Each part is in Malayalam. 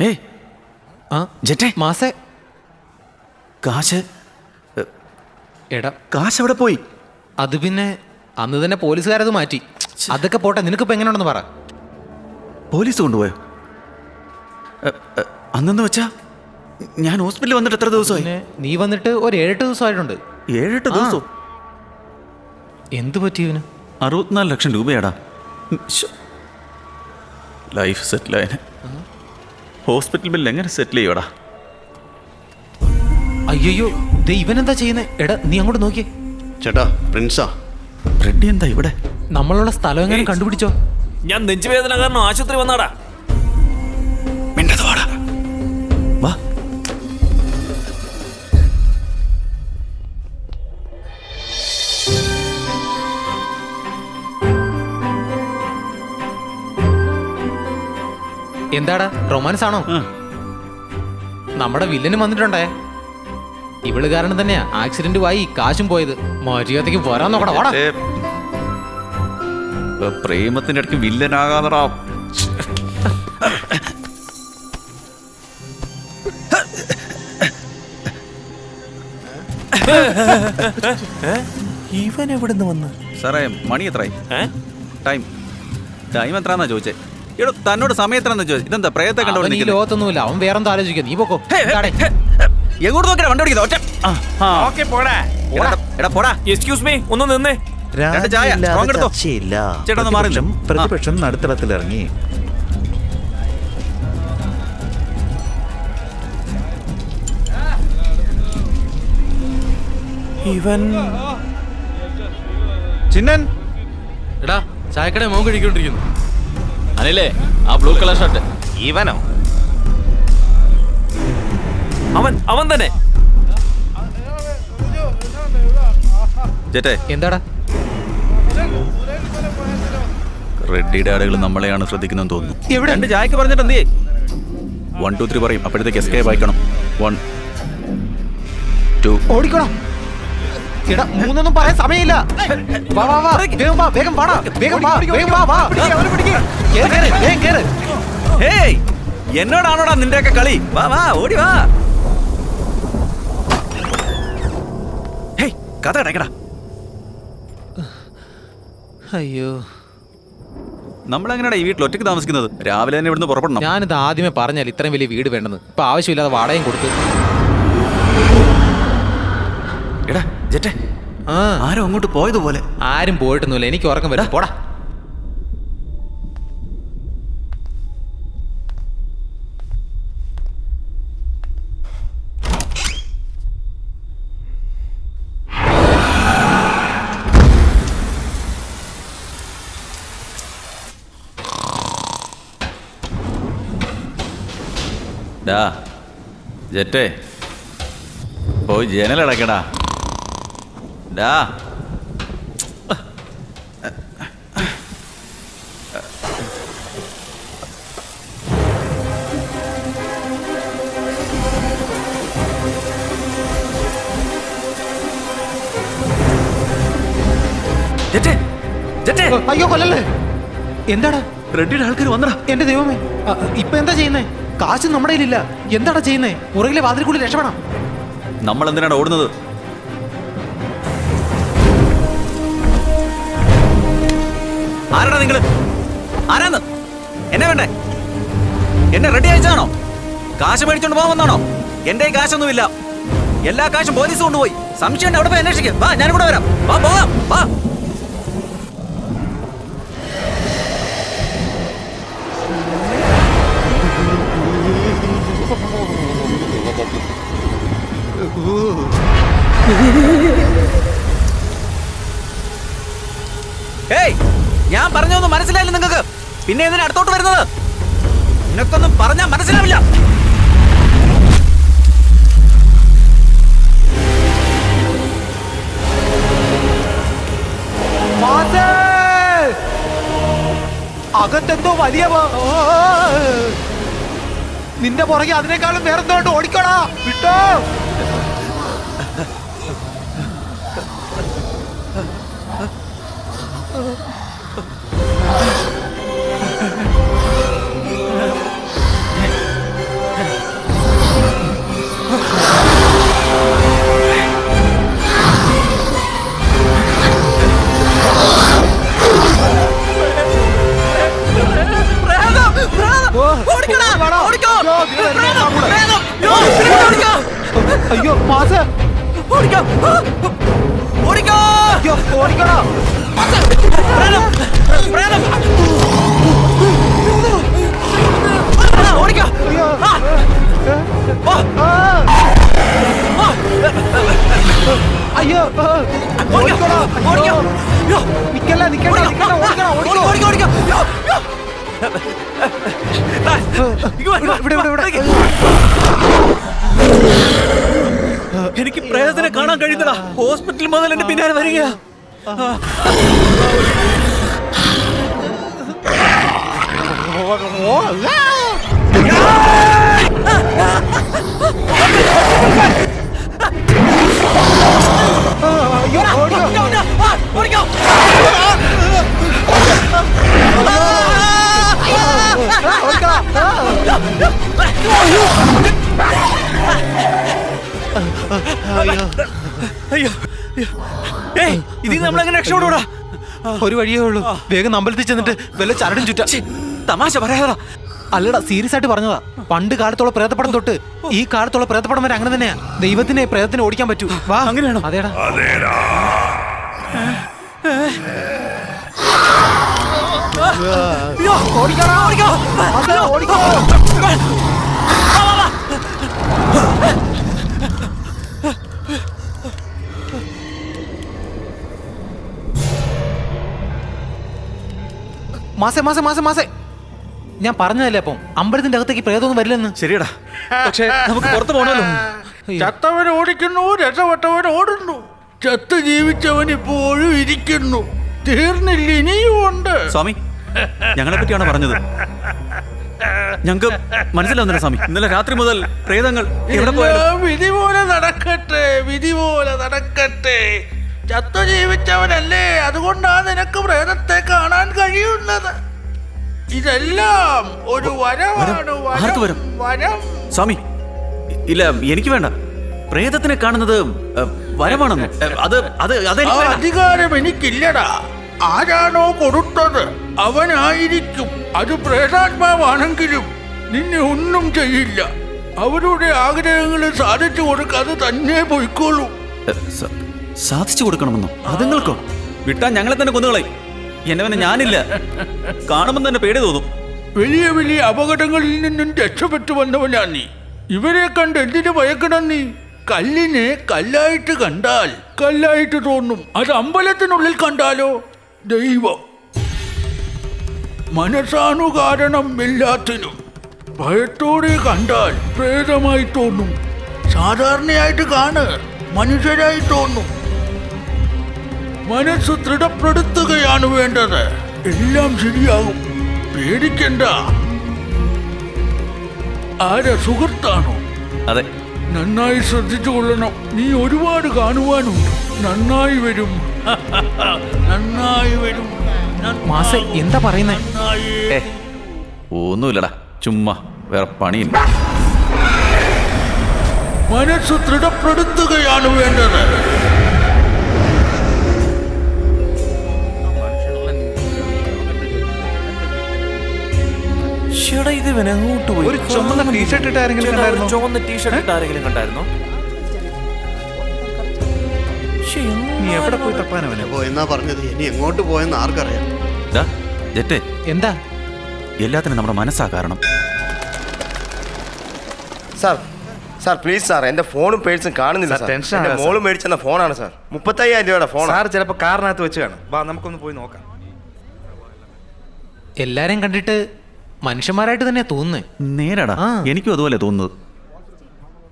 ഏയ് ആ? ജെറ്റേ മാസേ. കാശ്? എടാ. കാശ് എവിടെ പോയി? അത് പിന്നെ അന്ന് തന്നെ പോലീസുകാരത് മാറ്റി. അതൊക്കെ പോട്ടെ നിനക്കിപ്പോ എങ്ങനെയുണ്ടെന്ന് പറ. പോലീസ് കൊണ്ടുപോയോ? അന്നെന്ന് വെച്ചാ? ഞാൻ ഹോസ്പിറ്റലിൽ വന്നിട്ട് എത്ര ദിവസമായി? നീ വന്നിട്ട് ഒരു ഏഴെട്ട് ദിവസമായിട്ടുണ്ട്. ഏഴെട്ട് ദിവസം? എന്തു പറ്റി ഇവന്? അറുപത്തിനാല് ലക്ഷം രൂപയാടാ. ലൈഫ് സെറ്റിൽ ആയനെ. ഹോസ്പിറ്റൽ ബില്ല് എങ്ങനെ സെറ്റിൽ ചെയ്യോടാ? അയ്യോ ദേ ഇവനെന്താ ചെയ്യുന്നേ? എടാ നീ അങ്ങോട്ട് നോക്കിയേ. ചേട്ടാ പ്രിൻസാ. റെഡ്ഡി എന്താ ഇവിടെ? നമ്മളുള്ള സ്ഥലം എങ്ങനെ കണ്ടുപിടിച്ചോ? ഞാൻ നെഞ്ചുവേദന കാരണം ആശുപത്രി വന്നാടാ. എന്താടാ? റൊമാൻസ് ആണോ നമ്മുടെ വില്ലനും വന്നിട്ടുണ്ടേ. ഇവൾ കാരണം തന്നെയാ ആക്സിഡന്റ് ആയി കാശും പോയത്. മര്യാദയ്ക്ക് വരാൻ നോക്കടാ വാടാ. പ്രേമത്തിന്റെ ഇടയ്ക്ക് വില്ലനാകാതറാ ഇവൻ എവിടെ നിന്ന് വന്ന്? സാറേ മണി എത്രയായി? ടൈം. ടൈം എത്രാന്നാ ചോദിച്ചേ? എടോ തന്നോട് സമയത്തിനെന്ന് ചോദിച്ചു? ഇതെന്താ പ്രയത്നം അവൻ ഈ ലോകത്തൊന്നുമില്ല അവൻ വേറെന്താ ആലോചിക്കുന്നു? നീ പൊക്കോ. എങ്ങോട്ട് നോക്കിയാ വണ്ടി ഓടിക്കുന്നത് ഒറ്റ. ഓക്കെ പോടാ. എടാ, പോടാ. എക്സ്ക്യൂസ് മീ ഒന്ന് നിന്നേ. പ്രതിപക്ഷം നടുത്തളത്തിലിറങ്ങി. ഇവൻ ചിന്നൻ. എടാ ചായക്കട മോൻ കഴിക്കൊണ്ടിരിക്കുന്നു. അനിലേ ആ ബ്ലൂ കളർ ഷർട്ട് ഇവനോ? അവൻ അവൻ തന്നെ. ചേട്ടേ എന്താടാ? റെഡ്ഡിയുടെ ആളുകൾ നമ്മളെയാണ് ശ്രദ്ധിക്കുന്നതെന്ന് തോന്നുന്നു. എവിടെ? രണ്ട് ചായക്ക് പറഞ്ഞിട്ട് എന്തേ വൺ ടു ത്രീ പറയും. അപ്പോഴത്തേക്ക് എസ്കേപ്പ് വായിക്കണം വൺ ടു ഓടിക്കോടാ. എടാ മൂന്നൊന്നും പറയാൻ സമയമില്ല. വാ വാ വാ. വേഗം വാ വേഗം വാടാ. വേഗം വാ വേഗം വാ വാ. കേറ്, കേറ്, വേഗം കേറ്. ഹേയ് എന്നോടാണോടാ നിന്റെയൊക്കെ കളി? വാ വാ ഓടി വാ. ഹേയ് കഥ കിടക്കടാ. അയ്യോ. നമ്മളെങ്ങനെയാണ് ഈ വീട്ടിൽ ഒറ്റയ്ക്ക് താമസിക്കുന്നത്? രാവിലെ തന്നെ ഇവിടുന്ന് പുറപ്പെടണം. ഞാനിത് ആദ്യമേ പറഞ്ഞാൽ ഇത്രയും വലിയ വീട് വേണ്ടെന്ന്. ഇപ്പൊ ആവശ്യമില്ലാതെ വാടകയും കൊടുത്തു. എടാ ജെറ്റേ. ആ. ആരോ അങ്ങോട്ട് പോയതുപോലെ. ആരും പോയിട്ടൊന്നുമില്ല. എനിക്ക് ഉറക്കം വരാ. പോടാ. ഡാ ജെറ്റേ. പോയി ജനലടക്കടാ ഡാ അയ്യോ കൊല്ലല്ലേ? എന്താടാ? റെഡിയുടെ ആൾക്കാർ വന്നടാ. എന്റെ ദൈവമേ. ഇപ്പൊ എന്താ ചെയ്യുന്നേ? കാശ് നമ്മുടെ കയ്യിലില്ല. എന്താടാ ചെയ്യുന്നേ? പുറകിലെ വാതിൽക്കുള്ളിൽ രക്ഷപ്പെടാം. നമ്മൾ എന്തിനാണ് ഓടുന്നത്? ആരാടാ നിങ്ങൾ? ആരാന്ന്? എന്നെ വേണ്ടേ? എന്നെ റെഡി അയച്ചാണോ കാശ് മേടിച്ചോണ്ട് പോകാൻ വന്നാണോ? എന്റെ കാശൊന്നും കാശൊന്നുമില്ല. എല്ലാ കാശും പോലീസ് കൊണ്ടുപോയി. സംശയം അവിടെ പോയി അന്വേഷിക്കും. വാ ഞാൻ കൂടെ വരാം. വാ പോവാം വാ. ഏയ് മനസ്സിലായില്ല നിങ്ങൾക്ക്? പിന്നെ എന്തിനാ അടുത്തോട്ട് വരുന്നത്? നിനക്കൊന്നും പറഞ്ഞാൽ മനസ്സിലാവില്ല. അകത്തെന്തോ വലിയ. നിന്റെ പുറകെ അതിനേക്കാളും വേറെന്തോണ്ട് ഓടിക്കോടാ. വിട്ടോ. അയ്യോ, അയ്യോ നിക്കല്ല നിക്കണ്ട നിക്കണ്ട ഓടിക്കടാ ഓടിക്കോ, ഓടിക്കോ. ഓടിക്കോ, ഓടിക്കോ! യ്യോ, യ്യോ. ദാ, ഇങ്ങ് വാ, ഇങ്ങ് വാ. ഇവിടെ ഇവിടെ ഇവിടെ. എനിക്ക് പ്രേതത്തിനെ കാണാൻ കഴിയുന്നടാ. ഹോസ്പിറ്റൽ മുതൽ എന്റെ പിന്നാലെ വരിക ഓ, ഇതിൽ നമ്മൾ എങ്ങനെ രക്ഷപ്പെടൂടാ ഒരു വഴിയേ ഉള്ളൂ. വേഗം അമ്പലത്തിൽ ചെന്നിട്ട് വല്ല ചരടും ചുറ്റാ. തമാശ പറയാതാ അല്ലടാ സീരിയസ് ആയിട്ട് പറഞ്ഞതാ. പണ്ട് കാലത്തുള്ള പ്രേതപ്പടം തൊട്ട് ഈ കാലത്തുള്ള പ്രേതപ്പടം വരെ അങ്ങനെ തന്നെയാ. ദൈവത്തിനെ പ്രേതത്തിന് ഓടിക്കാൻ പറ്റൂ. വാ. അങ്ങനെയാണോ? അതേടാ. അയ്യോ ഓടിക്കോ. ഓടിക്കോ ഓടിക്കോ. മാസേ മാസേ മാസേ മാസേ. ഞാൻ പറഞ്ഞതല്ലേ അപ്പം? അമ്പലത്തിന്റെ അകത്തേക്ക് പ്രേതമൊന്നും വരില്ലെന്ന്. ശരിയടാ. പക്ഷേ നമുക്ക് പുറത്ത് പോണല്ലോ ചത്തവൻ ഓടിക്കുന്നു രക്ഷപ്പെട്ടവൻ ഓടുന്നു. ചത്ത് ജീവിച്ചവൻ ഇപ്പോഴും ഇരിക്കുന്നു. തീർന്നില്ല ഇനിയും ഉണ്ട്. സ്വാമി ഞങ്ങളെ പറ്റിയാണ് പറഞ്ഞത്? ഞങ്ങൾക്ക് മനസ്സിലാവുന്നില്ല സ്വാമി. ഇന്നലെ രാത്രി മുതൽ പ്രേതങ്ങൾ എവിടെ പോയാലും വിധി പോലെ നടക്കട്ടെ വിധി പോലെ നടക്കട്ടെ. ചത്തു ജീവിച്ചവനല്ലേ? അതുകൊണ്ടാണ് നിനക്ക് പ്രേതത്തെ കാണാൻ കഴിയുന്നത്. ഇതെല്ലാം ഒരു വരമാണ് വരം? ആർക്ക് വരം? വരം. സ്വാമി ഇ- ഇല്ല എനിക്ക് വേണ്ട. പ്രേതത്തിനെ കാണുന്നത് വരമാണെന്ന്. അത് അത് അത് ആ അതെനിക്ക് വേണ്ട. അധികാരം എനിക്കില്ലടാ. ആരാണോ കൊടുത്തത് അവനായിരിക്കും. അത് പ്രേതാത്മാവാണെങ്കിലും നിന്നെ ഒന്നും ചെയ്യില്ല. അവരുടെ ആഗ്രഹങ്ങൾ സാധിച്ചു കൊടുക്കാതെ തന്നെ പോയിക്കോളൂ. സ- സാധിച്ചു കൊടുക്കണമെന്നോ? അതുങ്ങൾക്കോ? വിട്ടാ ഞങ്ങളെ തന്നെ കൊന്നുകളയും. എന്നെ പിന്നെ ഞാനില്ല. കാണുമ്പോൾ തന്നെ പേടി തോന്നും. വലിയ വലിയ അപകടങ്ങളിൽ നിന്നും രക്ഷപ്പെട്ടു വന്നവനാ നീ. ഇവരെ കണ്ട് എന്തിനു ഭയക്കണം നീ? കല്ലിനെ കല്ലായിട്ട് കണ്ടാൽ കല്ലായിട്ട് തോന്നും. അത് അമ്പലത്തിനുള്ളിൽ കണ്ടാലോ? ദൈവം. മനസ്സാണു എല്ലാത്തിനും. ഭയത്തോടെ കണ്ടാൽ പ്രേതമായി തോന്നും. സാധാരണയായിട്ട് കാണ്. മനുഷ്യരായി തോന്നും. മനസ്സ് ദൃഢപ്പെടുത്തുകയാണ് വേണ്ടത്. എല്ലാം ശരിയാകും. പേടിക്കണ്ട. ആരാ സുഹൃത്താണോ? അതെ. നന്നായി ശ്രദ്ധിച്ചു കൊള്ളണം. നീ ഒരുപാട് കാണുവാനുണ്ട്. നന്നായി വരും. നന്നായി വരും. മാസേ എന്താ പറയുന്നേ? ഒന്നുമില്ലടാ. ചുമ്മാ വേറെ പണിയില്ല. മനസ്സ് ദൃഢപ്പെടുത്തുകയാണ് വേണ്ടത്. ഇവൻ എങ്ങോട്ട് പോയി? ഒരു ചുമന്ന ടീഷർട്ട് ഇട്ട ആരെങ്കിലും കണ്ടായിരുന്നോ? ചുവന്ന ടീഷർട്ട് ഇട്ട് ആരെങ്കിലും കണ്ടായിരുന്നോ? നീ എവിടെ പോയി എന്നാലും- ഓ പോയെന്നാ പറഞ്ഞത്. ഇനി എങ്ങോട്ട് പോയെന്ന് ആർക്കറിയാം? ദാ, ജെറ്റേ. എന്താ? എല്ലാത്തിനും നമ്മുടെ മനസ്സാ കാരണം. സാർ സാർ പ്ലീസ് സാർ എന്റെ ഫോണും പേഴ്സും കാണുന്നില്ല സാർ, സാർ. ടെൻഷൻ എന്റെ ആകാതെ, മോൾ മേടിച്ചെന്ന ഫോണാണ് സാർ. മുപ്പത്തയ്യായിരം രൂപയുടെ ഫോണാണ് സാർ ചിലപ്പോ കാറിനകത്ത് വെച്ച് കാണും. വാ നമുക്കൊന്ന് പോയി നോക്കാം. എല്ലാരെയും കണ്ടിട്ട് മനുഷ്യന്മാരായിട്ട് തന്നെ തോന്നുന്നേ. നേരടാ. ആ. എനിക്കും അതുപോലെ തോന്നുന്നത്.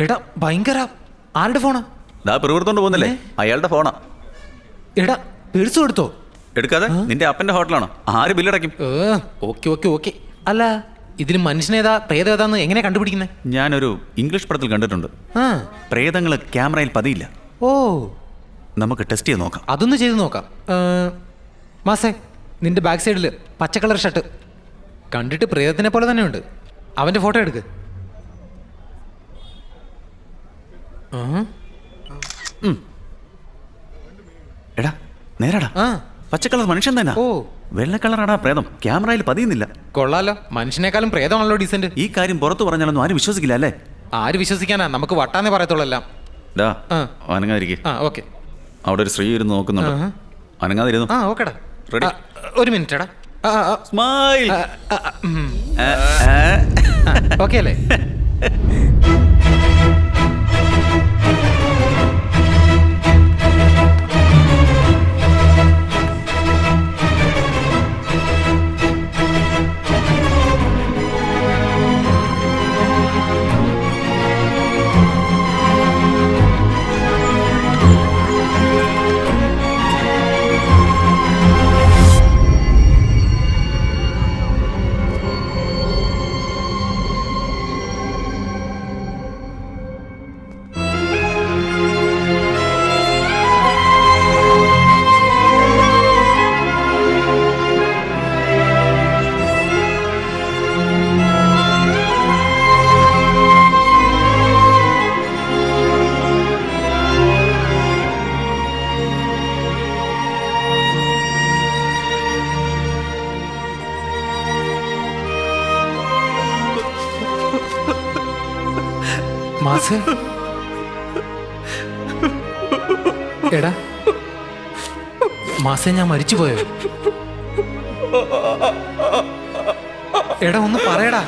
എടാ ഭയങ്കര ആരുടെ ഫോണാ? ദാ പിറുവിടുത്തോണ്ട് പോകുന്നില്ലേ? അയാളുടെ ഫോണാ. എടാ പേഴ്സ് കൊടുത്തോ? എടുക്കാതെ? നിന്റെ അപ്പന്റെ ഹോട്ടലാണോ? ആര് ബില്ലടയ്ക്കും? ഏ ഓക്കെ ഓക്കെ ഓക്കെ. അല്ല ഇതിൽ മനുഷ്യനേതാ പ്രേതേതാന്ന് എങ്ങനെ കണ്ടുപിടിക്കുന്നത് ഞാനൊരു ഇംഗ്ലീഷ് പടത്തിൽ കണ്ടിട്ടുണ്ട്. ആ. പ്രേതങ്ങൾ ക്യാമറയിൽ പതിയില്ല. ഓ. നമുക്ക് ടെസ്റ്റ് ചെയ്ത് നോക്കാം. അതൊന്ന് ചെയ്ത് നോക്കാം. ഏ, മാസേ നിന്റെ ബാക്ക് സൈഡിൽ പച്ച കളർ ഷർട്ട്. കണ്ടിട്ട് പ്രേതത്തിനെ പോലെ തന്നെ ഉണ്ട് അവന്റെ ഫോട്ടോ എടുക്ക്. എടാ നേരടാ. ആ. പച്ചക്കളർ മനുഷ്യൻ തന്നെ. ഓ. വെള്ള കളറാടാ പ്രേതം. ക്യാമറയിൽ പതിയുന്നില്ല. കൊള്ളാലോ. മനുഷ്യനേക്കാളും പ്രേതമാണല്ലോ ഡീസന്റ്. ഈ കാര്യം പുറത്തു പറഞ്ഞാലൊന്നും ആരും വിശ്വസിക്കില്ല അല്ലേ? ആര് വിശ്വസിക്കാനാ? നമുക്ക് വട്ടാന്നേ പറയത്തുള്ളൂ എല്ലാം ഡാ ആ. അനങ്ങാതിരിക്കെ. അവിടെ ഒരു സ്ത്രീ ഇരുന്ന് നോക്കുന്നുണ്ട്. അനങ്ങാതിരുന്നു? ആ ഓക്കെടാ. റെഡി. ഒരു മിനിറ്റ് എടാ സ്മൈൽ. ഓക്കെ അല്ലേ? എടാ മാസേ ഞാൻ മരിച്ചു പോയോ? എടാ ഒന്ന് പറയടാ.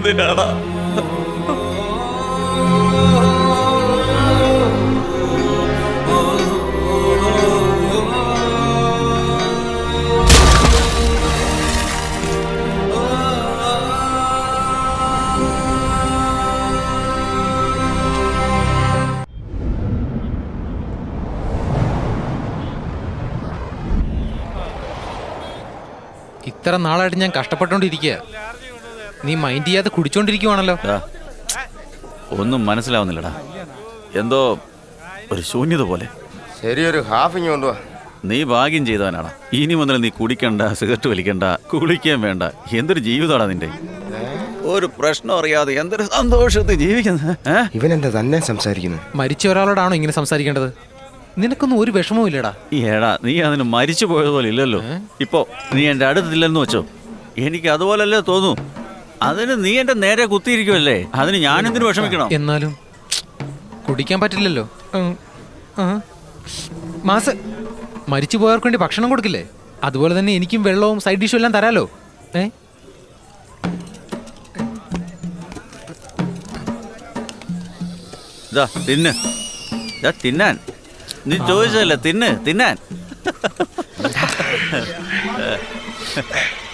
ആ. എന്തിനാടാ ഇത്ര നാളായിട്ട് ഞാൻ കഷ്ടപ്പെട്ടുകൊണ്ടിരിക്കുക നീ മൈൻഡ് ചെയ്യാതെ കുടിച്ചോണ്ടിരിക്കുവാണല്ലോ. ഡാ, ഒന്നും മനസ്സിലാവുന്നില്ലടാ. എന്തോ ഒരു ശൂന്യത പോലെ. ശരിയൊരു ഒരു ഹാഫ് ഇങ്ങ് കൊണ്ടുവാ. നീ ഭാഗ്യം ചെയ്തവനാടാ. ഇനി മുതൽ നീ കുടിക്കണ്ട സിഗരറ്റ് വലിക്കണ്ട കുളിക്കാൻ വേണ്ട. എന്തൊരു ജീവിതമാടാ നിന്റെ. ഒരു പ്രശ്നം അറിയാതെ എന്തൊരു സന്തോഷത്തിൽ ജീവിക്കുന്നത് ഏ? ഇവനെന്താ തന്നെ സംസാരിക്കുന്നത് മരിച്ച ഒരാളോടാണോ ഇങ്ങനെ സംസാരിക്കേണ്ടത്? നിനക്കൊന്നും ഒരു വിഷമവും ഇല്ലടാ. ഈ എടാ നീ അതിന് മരിച്ചു പോയതുപോലെ ഇല്ലല്ലോ. ഇപ്പോ നീ എന്റെ അടുത്തില്ലെന്ന് വെച്ചോ. എനിക്ക് അതുപോലല്ലേ തോന്നൂ അതിന് നീ എന്റെ നേരെ കുത്തിയിരിക്കുമല്ലേ അതിന് ഞാൻ എന്തിനു വിഷമിക്കണം? എന്നാലും കുടിക്കാൻ പറ്റില്ലല്ലോ. മാസ മരിച്ചു പോയവർക്ക് വേണ്ടി ഭക്ഷണം കൊടുക്കില്ലേ? അതുപോലെ തന്നെ എനിക്കും വെള്ളവും സൈഡ് ഡിഷും എല്ലാം തരാലോ? ഏ? ഇതാ തിന്ന്. ഇതാ തിന്നാൻ. നീ ചോദിച്ചതല്ലേ തിന്ന് തിന്നാൻ?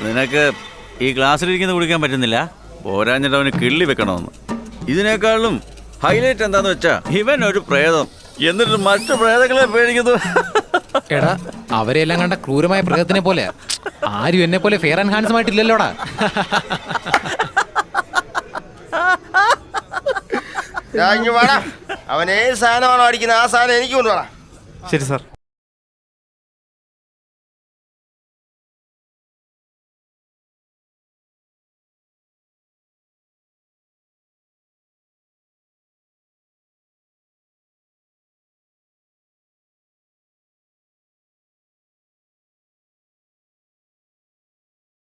നിനക്ക് ഈ ഗ്ലാസ്സിലിരിക്കുന്ന കുടിക്കാൻ പറ്റുന്നില്ല. പോരാഞ്ഞിട്ട് അവന് കിള്ളി വെക്കണമെന്ന്. ഇതിനേക്കാളും ഹൈലൈറ്റ് എന്താന്ന് വെച്ചാ ഇവൻ ഒരു പ്രേതം. എന്നിട്ട് മറ്റു പ്രേതങ്ങളെ പേടിക്കുന്നു. എടാ അവരെല്ലാം കണ്ട ക്രൂരമായ പ്രേതത്തിനെ പോലെ. ആരും എന്നെ പോലെ ഫെയർ ആൻഡ് ഹാൻഡ്സം ആയിട്ടില്ലല്ലോടാ. ഇങ്ങ് അവൻ ഏത് സാധനമാണോ അടിക്കുന്നത് ആ സാധനം എനിക്ക് കൊണ്ടുപോടാ ശരി സാർ.